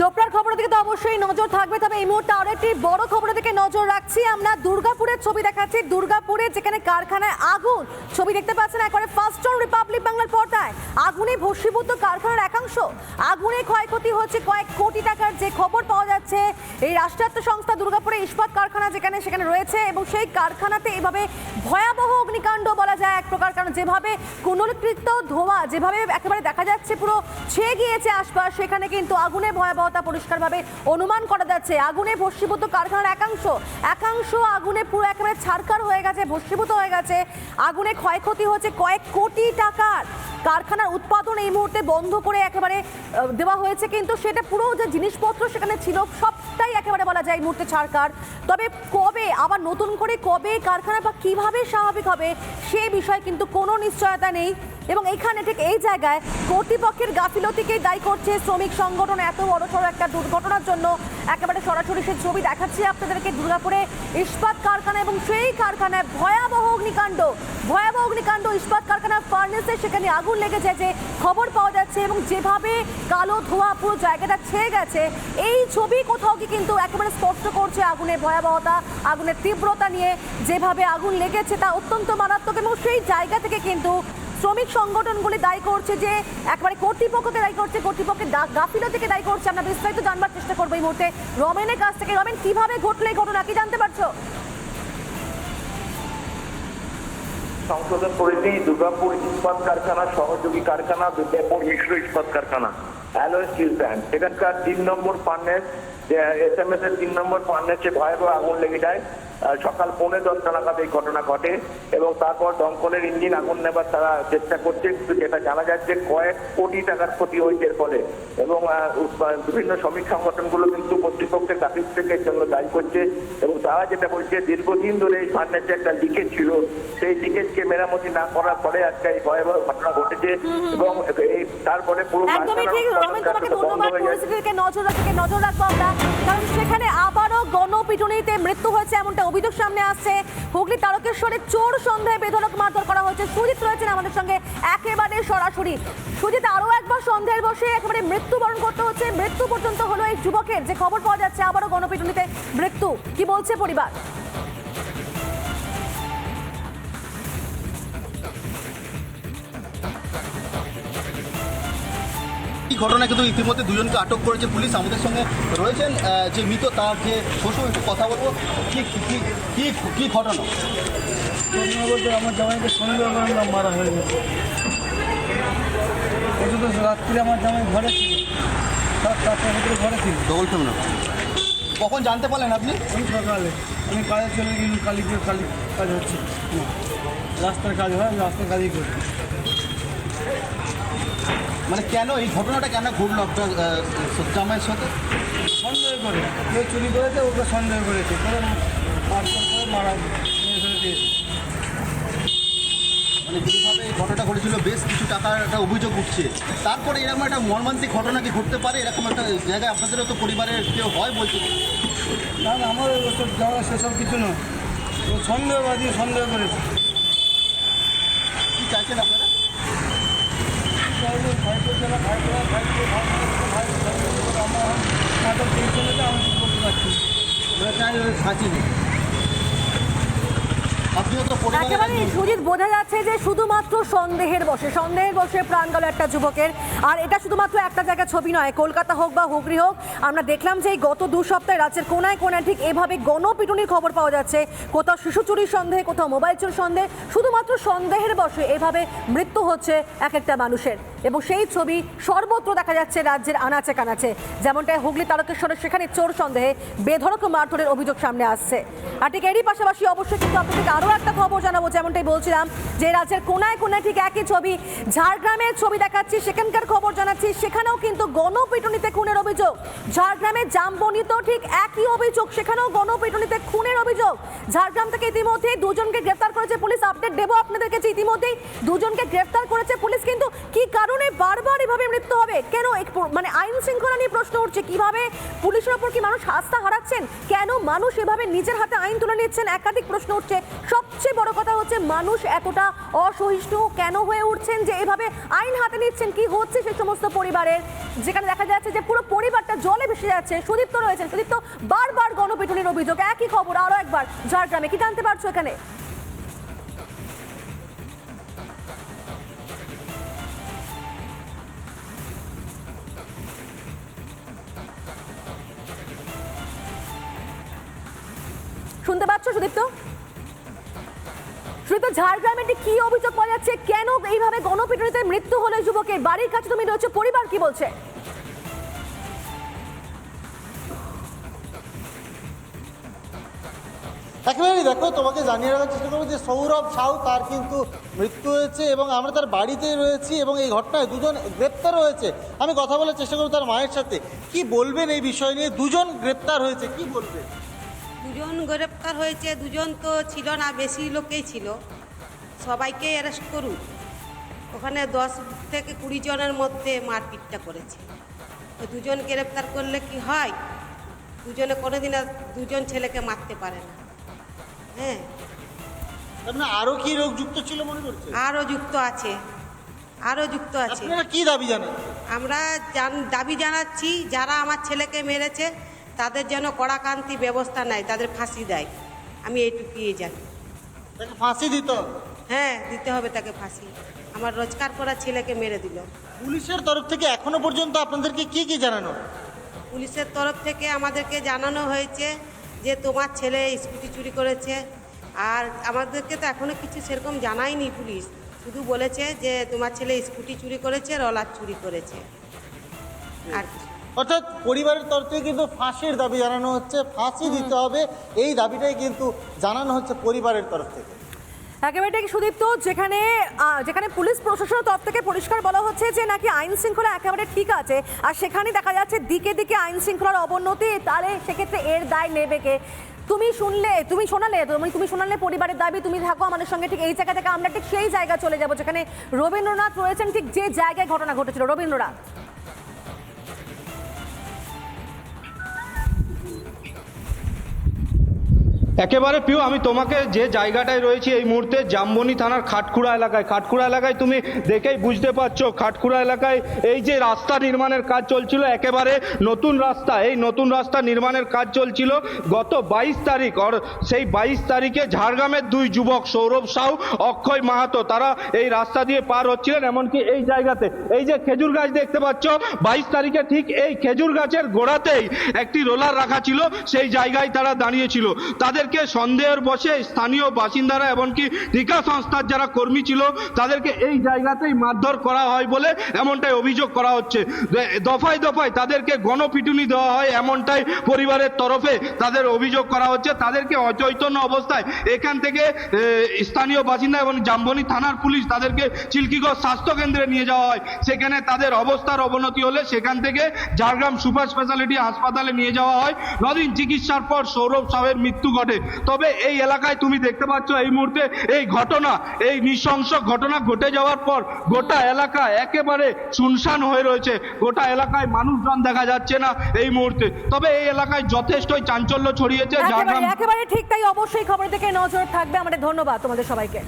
চোপড়ার খবরের দিকে তো অবশ্যই নজর থাকবে, তবে এই মুহূর্তে আরও একটি বড় খবরের দিকে নজর রাখছি। আমরা দুর্গাপুরের ছবি দেখাচ্ছি। দুর্গাপুরে যেখানে কারখানায় আগুন, ছবি দেখতে পাচ্ছেন একবারে ফার্স্ট অন রিপাবলিক বাংলার পর্দায়। আগুনে ভস্মীভূত কারখানার একাংশ। আগুনে ক্ষয়ক্ষতি হচ্ছে কয়েক কোটি টাকার যে খবর পাওয়া যাচ্ছে এই রাষ্ট্রায়ত্ত সংস্থা দুর্গাপুরে ইস্পাত কারখানা যেখানে সেখানে রয়েছে এবং সেই কারখানাতে এভাবে ভয়াবহ অগ্নিকাণ্ড বলা যায় এক প্রকার। কারণ যেভাবে পুনরুৎকৃত ধোঁয়া, যেভাবে একেবারে দেখা যাচ্ছে পুরো ছেয়ে গিয়েছে আশপাশ, সেখানে কিন্তু আগুনের ভয়াবহতা পরিষ্কারভাবে অনুমান করা যাচ্ছে। আগুনে ভস্মীভূত কারখানার একাংশ একাংশ আগুনে পুরো একেবারে ছারকার হয়ে গেছে, ভস্মীভূত হয়ে গেছে। আগুনে ক্ষয়ক্ষতি হচ্ছে কয়েক কোটি টাকার। কারখানার উৎপাদন এই মুহূর্তে বন্ধ করে একেবারে দেওয়া হয়েছে, কিন্তু সেটা পুরো যে জিনিসপত্র সেখানে ছিল, সবটাই একেবারে বলা যায় এই মুহূর্তে ছাড়কার। তবে কবে, আবার নতুন করে কবে কারখানা বা কীভাবে স্বাভাবিক হবে, সে বিষয়ে কিন্তু কোনো নিশ্চয়তা নেই। এবং এখানে ঠিক এই জায়গায় কর্তৃপক্ষের গাফিলতিকে দায়ী করছে শ্রমিক সংগঠন, এত বড় সড়ো একটা দুর্ঘটনার জন্য। একেবারে সরাসরি সেই ছবি দেখাচ্ছি আপনাদেরকে দুর্গাপুরে ইস্পাত কারখানা এবং সেই কারখানায় ভয়াবহ অগ্নিকাণ্ড। ভয়াবহ অগ্নিকাণ্ড ইস্পাত কারখানার ফার্নেসে সেখানে আগুন লেগেছে যে খবর পাওয়া যাচ্ছে এবং যেভাবে কালো ধোঁয়া পুরো জায়গাটা ছেয়ে গেছে, এই ছবি কোথাও কি কিন্তু একেবারে স্পষ্ট করছে আগুনের ভয়াবহতা, আগুনের তীব্রতা নিয়ে। যেভাবে আগুন লেগেছে তা অত্যন্ত মারাত্মক এবং সেই জায়গা থেকে কিন্তু শ্রমিক সংগঠনগুলি দায়ী করছে যে একবারে কর্তৃপক্ষকে দায়ী করছে কর্তৃপক্ষের গাফিলতিকে দায়ী করছে। আমরা বিস্তারিত জানবার চেষ্টা করব এই মুহূর্তে। রমেনের কাছ থেকে, রমেন, কীভাবে ঘটলো ঘটনা? কি জানতে পারছ? সংশোধন করেছি, দুর্গাপুর ইস্পাত কারখানা, সহযোগী কারখানা বিদ্যাপুর মিশ্র ইস্পাত কারখানা, অ্যালোয় স্টিল প্ল্যান্ট। সেখানকার তিন নম্বর ফার্নেস এস এম এস এর তিন নম্বর ফার্নেসে ভয়াবহ আগুন লেগে যায়। সকাল পৌনে দশটা নাগাদ এই ঘটনা ঘটে এবং তারপর দমকলের ইঞ্জিন আগুন নেবার তারা চেষ্টা করছে কিন্তু যেটা জানা যাচ্ছে কয়েক কোটি টাকার ক্ষতি হয়েছে এর ফলে। এবং বিভিন্ন শ্রমিক সংগঠনগুলো কিন্তু কর্তৃপক্ষের গাফিল থেকে এর জন্য দায়ী করছে এবং তারা যেটা বলছে দীর্ঘদিন ধরে এই ফার্নেসে একটা লিকেজ ছিল। সেই লিকেজকে মেরামতি না করার ফলে আজকে এই ভয়াবহ ঘটনা ঘটেছে এবং এই তারপরে পুরো একদমই ঠিক রমেন তোমাকে ধন্যবাদ বন্ধ হয়ে পরিস্থিতিকে নজর রাখতে নজর রাখব আমরা। কারণ গণপিটুনিতে মৃত্যু হয়েছে, এমনটা অভিযোগ সামনে আসছে। হুগলি তারকেশ্বরে চোর সন্দেহে বেধরক মারধর করা হয়েছে। সুজিত রয়েছেন আমাদের সঙ্গে, একেবারে সরাসরি। সুজিত, আরও একবার সন্দেহের বসে একেবারে মৃত্যুবরণ করতে হচ্ছে। মৃত্যু পর্যন্ত হলো এই যুবকের। যে খবর পাওয়া যাচ্ছে, আবারও গণপিটুনিতে মৃত্যু। কি বলছে পরিবার? এই ঘটনা কিন্তু ইতিমধ্যে দুজনকে আটক করেছে পুলিশ। আমাদের সঙ্গে রয়েছেন যে মৃত তার যে শ্বশুর একটু কথা বলব। কি কি কি- ঘটনা ঘটনা? বলতে আমার জামাইকে সন্দেহভাবে মারা হয়ে গেছে। এটা তো রাত্রে আমার জামাই ঘরে ছিল। সাত চারটার ভিতরে ঘরে ছিল। ডবল ফেম না কখন জানতে পারলেন আপনি? আমি সকালে। আমি কাজে চলে গেলাম কালীপুর কালী কাজ হচ্ছে। রাস্তার কাজ হয় আমি রাস্তার কাজই করি। মানে কেন এই ঘটনাটা কেন ঘটলো আপনার জামাইয়ের সাথে? সন্দেহ করে। কেউ চুরি করেছে ওকে সন্দেহ করেছে। করে মারা মানে যেভাবে এই ঘটনাটা ঘটেছিল বেশ কিছু টাকার একটা অভিযোগ উঠছে। তারপরে এরকম একটা মর্মান্তিক ঘটনা কি ঘটতে পারে? এরকম একটা জায়গায় আপনাদেরও তো পরিবারের কেউ হয় বলছে না না আমার ওসব যাওয়া সেসব কিছু নয়। সন্দেহবাদী সন্দেহ করেছে। কি চাইছেন আপনারা? আমার ওই সাঁচি নেই একেবারে। সুজিত বোঝা যাচ্ছে যে শুধুমাত্র সন্দেহের বসে সন্দেহের বসে প্রাণ গেল একটা যুবকের। আর এটা শুধুমাত্র একটা জায়গা ছবি নয় কলকাতা হোক বা হুগলি হোক আমরা দেখলাম যে গত দু সপ্তাহে রাজ্যের কোনায় কোনায় ঠিক এভাবে গণপিটুনির খবর পাওয়া যাচ্ছে। কোথাও শিশু চুরির সন্দেহে কোথাও মোবাইল চুরির সন্দেহ শুধুমাত্র সন্দেহের বসে এভাবে মৃত্যু হচ্ছে এক একটা মানুষের। এবং সেই ছবি সর্বত্র দেখা যাচ্ছে রাজ্যের আনাচে কানাচে। যেমনটা হুগলি তারকেশ্বরের সেখানে চোর সন্দেহে বেধড়ক মারধরের অভিযোগ সামনে আসছে। আর ঠিক এরই পাশাপাশি অবশ্যই কিন্তু আপনাদেরকে আরও একটা খবর জানাব, যেমনটাই বলছিলাম, যে রাজ্যের কোনায় কোনায় ঠিক একই ছবি, ঝাড়গ্রামের ছবি দেখাচ্ছি, সেখানকার খবর জানাচ্ছি, সেখানেও কিন্তু গণপিটুনিতে খুনের অভিযোগ। ঝাড়গ্রামের জামবনিতেও ঠিক একই অভিযোগ, সেখানেও গণপিটুনিতে খুনের অভিযোগ। ঝাড়গ্রাম থেকে ইতিমধ্যে দুজনকে গ্রেফতার করেছে পুলিশ, আপডেট দেবো আপনাদের কাছে ইতিমধ্যেই। দুজনকে গ্রেফতার করেছে পুলিশ, কিন্তু কি কারণে বারবার এভাবে মৃত্যু হবে? কেন মানে আইন শৃঙ্খলা নিয়ে প্রশ্ন উঠছে, কীভাবে পুলিশের ওপর কি মানুষ আস্থা হারাচ্ছেন? কেন মানুষ এভাবে নিজের হাতে আইন তুলে নিচ্ছেন? একাধিক প্রশ্ন উঠছে, সব সবচেয়ে বড় কথা হচ্ছে মানুষ এতটা অসহিষ্ণু কেন হয়ে উঠছেন যে এভাবে আইন হাতে নিচ্ছেন? কি হচ্ছে সেই সমস্ত পরিবারের? যেখানে দেখা যাচ্ছে যে পুরো পরিবারটা জলে ভেসে যাচ্ছে, সুদীপ্ত রয়েছেন। সুদীপ্ত বারবার গণপিটুনির অভিযোগ। একই খবর আরও একবার ঝাড়গ্রামে। কি জানতে পারছ এখানে? শুনতে পাচ্ছ সুদীপ্ত? সুদীপ্ত ঝাড়গ্রামে ঠিক কি অভিযোগ পাওয়া যাচ্ছে? কেন এইভাবে গণপিটুনিতে মৃত্যু হলো যুবকের বাড়ির কাছে তুমি রয়েছে পরিবার কি বলছে? একেবারেই দেখো তোমাকে জানিয়ে রাখার চেষ্টা করব যে সৌরভ সাউ তার কিন্তু মৃত্যু হয়েছে এবং আমরা তার বাড়িতে রয়েছি এবং এই ঘটনায় দুজন গ্রেপ্তার হয়েছে। আমি কথা বলার চেষ্টা করব তার মায়ের সাথে। কি বলবেন এই বিষয় নিয়ে? দুজন গ্রেপ্তার হয়েছে কি বলবেন? দুজন গ্রেপ্তার হয়েছে দুজন তো ছিল না বেশি লোকেই ছিল। সবাইকে অ্যারেস্ট করুক। ওখানে দশ থেকে কুড়ি জনের মধ্যে মারপিটটা করেছে। দুজন গ্রেপ্তার করলে কি হয়? দুজনে কোনোদিন আর দুজন ছেলেকে মারতে পারে না। হ্যাঁ। মানে আরও কি রোগ যুক্ত ছিল মনে করছে আরও যুক্ত আছে। আরও যুক্ত আছে। কি দাবি জানেন? আমরা জান দাবি জানাচ্ছি যারা আমার ছেলেকে মেরেছে তাদের যেন কড়াকান্তি ব্যবস্থা নেয় তাদের ফাঁসি দেয়। আমি এইটুকুই জানি। তাকে ফাঁসি দিত? হ্যাঁ দিতে হবে তাকে ফাঁসি। আমার রোজগার করা ছেলেকে মেরে দিল। পুলিশের তরফ থেকে এখনও পর্যন্ত আপনাদেরকে কি কি জানানো? পুলিশের তরফ থেকে আমাদেরকে জানানো হয়েছে যে তোমার ছেলে স্কুটি চুরি করেছে। আর আমাদেরকে তো এখনও কিছু সেরকম জানায়নি পুলিশ। শুধু বলেছে যে তোমার ছেলে স্কুটি চুরি করেছে রলার চুরি করেছে। আর। অর্থাৎ পরিবারের তরফ থেকে কিন্তু ফাঁসির দাবি জানানো হচ্ছে ফাঁসি দিতে হবে এই দাবিটাই কিন্তু জানানো হচ্ছে পরিবারের তরফ থেকে। একেবারে ঠিক সুদীপ্ত যেখানে যেখানে পুলিশ প্রশাসনের তরফ থেকে পরিষ্কার বলা হচ্ছে যে নাকি আইন শৃঙ্খলা একেবারে ঠিক আছে আর সেখানে দেখা যাচ্ছে দিকে দিকে আইন শৃঙ্খলার অবনতি তাহলে সেক্ষেত্রে এর দায় নেবে কে? তুমি শুনলে তুমি শোনালে তুমি তুমি শোনালে পরিবারের দাবি তুমি থাকো আমাদের সঙ্গে ঠিক এই জায়গা থেকে আমরা ঠিক সেই জায়গা চলে যাব যেখানে রবীন্দ্রনাথ রয়েছেন ঠিক যে জায়গায় ঘটনা ঘটেছিল। রবীন্দ্রনাথ। একেবারে প্রিয় আমি তোমাকে যে জায়গাটায় রয়েছি এই মুহূর্তে জামবনি থানার খাটকুড়া এলাকায়। খাটকুড়া এলাকায় তুমি দেখেই বুঝতে পারছ, খাটকুড়া এলাকায় এই যে রাস্তা নির্মাণের কাজ চলছিল, একেবারে নতুন রাস্তা, এই নতুন রাস্তা নির্মাণের কাজ চলছিল গত বাইশ তারিখ, আর সেই বাইশ তারিখে ঝাড়গ্রামের দুই যুবক, সৌরভ সাউ, অক্ষয় মাহাতো, তারা এই রাস্তা দিয়ে পার হচ্ছিলেন, এমনকি এই জায়গাতে। এই যে খেজুর গাছ দেখতে পাচ্ছ, বাইশ তারিখে ঠিক এই খেজুর গাছের গোড়াতেই একটি রোলার রাখা ছিল, সেই জায়গায় তারা দাঁড়িয়েছিল। তাদেরকে সন্দেহের বসে স্থানীয় বাসিন্দারা এমনকি টিকা সংস্থার যারা কর্মী ছিল, তাদেরকে এই জায়গাতেই মারধর করা হয় বলে এমনটাই অভিযোগ করা হচ্ছে। দফায় দফায় তাদেরকে গণপিটুনি দেওয়া হয় এমনটাই পরিবারের তরফে তাদের অভিযোগ করা হচ্ছে। তাদেরকে অচৈতন্য অবস্থায় এখান থেকে স্থানীয় বাসিন্দা এবং জাম্বনি থানার পুলিশ তাদেরকে চিল্কিগঞ্জ স্বাস্থ্য কেন্দ্রে নিয়ে যাওয়া হয়। সেখানে তাদের অবস্থার অবনতি হলে সেখান থেকে ঝাড়গ্রাম সুপার স্পেশালিটি হাসপাতালে নিয়ে যাওয়া হয়। নদিন চিকিৎসার পর সৌরভ সাহের মৃত্যু ঘটে। তবে এই এলাকায় তুমি দেখতে পাচ্ছ এই মুহূর্তে এই ঘটনা এই নৃশংস ঘটনা ঘটে যাওয়ার পর গোটা এলাকা একেবারে শুনশান হয়ে রয়েছে। গোটা এলাকায় মানুষজন দেখা যাচ্ছে না এই মুহূর্তে। তবে এই এলাকায় যথেষ্টই চাঞ্চল্য ছড়িয়েছে একেবারে ঠিক তাই অবশ্যই খবর থেকে নজর থাকবে। আমাদের ধন্যবাদ তোমাদের সবাইকে।